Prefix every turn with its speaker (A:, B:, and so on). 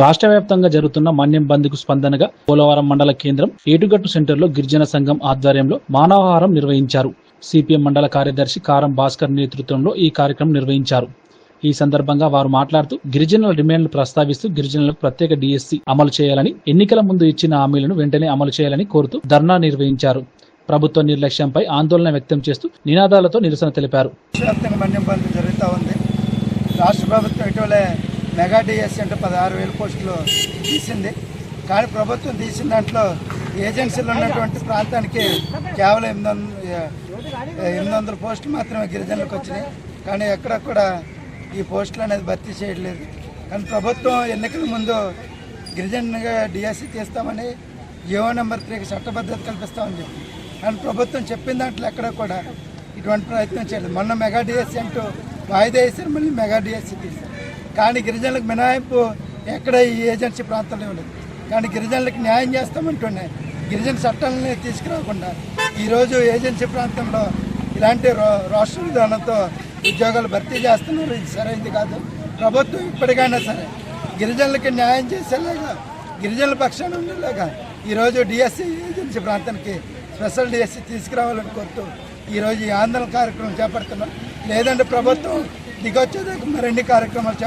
A: రాష్ట్ర వ్యాప్తంగా జరుగుతున్న మన్యం బంద్కు స్పందనగా పోలవరం మండల కేంద్రం ఏటుగట్టు సెంటర్లో గిరిజన సంఘం ఆధ్వర్యంలో మానవహారం నిర్వహించారు. సిపిఎం మండల కార్యదర్శి కారం భాస్కర్ నేతృత్వంలో ఈ కార్యక్రమం నిర్వహించారు. ఈ సందర్భంగా వారు మాట్లాడుతూ గిరిజనుల డిమాండ్లు ప్రస్తావిస్తూ గిరిజనులకు ప్రత్యేక డిఎస్సి అమలు చేయాలని ఎన్నికల ముందు ఇచ్చిన హామీలను వెంటనే అమలు చేయాలని కోరుతూ ధర్నా నిర్వహించారు. ప్రభుత్వ నిర్లక్ష్యంపై ఆందోళన వ్యక్తం చేస్తూ నినాదాలతో నిరసన తెలిపారు.
B: రాష్ట్ర ప్రభుత్వం ఇటీవలే మెగా డిఎస్సీ అంటే పదహారు వేల పోస్టులు తీసింది. కానీ ప్రభుత్వం తీసిన దాంట్లో ఏజెన్సీలు ఉన్నటువంటి ప్రాంతానికి కేవలం ఎనిమిది వందల ఎనిమిది వందల పోస్టులు మాత్రమే గిరిజనులకు వచ్చినాయి. కానీ ఎక్కడ కూడా ఈ పోస్టులు అనేది భర్తీ చేయట్లేదు. కానీ ప్రభుత్వం ఎన్నికల ముందు గిరిజనుగా డిఎస్సీ తీస్తామని జియో నెంబర్ త్రీకి చట్టబద్ధత కల్పిస్తామని చెప్పి. కానీ ప్రభుత్వం చెప్పిన దాంట్లో ఎక్కడ కూడా ఇటువంటి ప్రయత్నం చేయలేదు. మొన్న మెగా డిఎస్సీ అంటూ వాయిదా వేసారు మళ్ళీ మెగా డిఎస్సీ తీశారు. కానీ గిరిజనులకు మినహాయింపు ఎక్కడ ఈ ఏజెన్సీ ప్రాంతంలో ఉండదు. కానీ గిరిజనులకు న్యాయం చేస్తామంటున్నాయి గిరిజన చట్టాలని తీసుకురాకుండా ఈరోజు ఏజెన్సీ ప్రాంతంలో ఇలాంటి రో రాష్ట్ర విధానంతో ఉద్యోగాలు భర్తీ చేస్తున్నారు. ఇది సరైనది కాదు. ప్రభుత్వం ఇప్పటికైనా సరే గిరిజనులకి న్యాయం చేసేలాగా గిరిజనుల పక్షాన ఉండేలాగా ఈరోజు డిఎస్సి ఏజెన్సీ ప్రాంతానికి స్పెషల్ డిఎస్సి తీసుకురావాలని కోరుతూ ఈరోజు ఈ ఆందోళన కార్యక్రమం చేపడుతున్నాం. లేదంటే ప్రభుత్వం దిగొచ్చేదాకా మరిన్ని కార్యక్రమాలు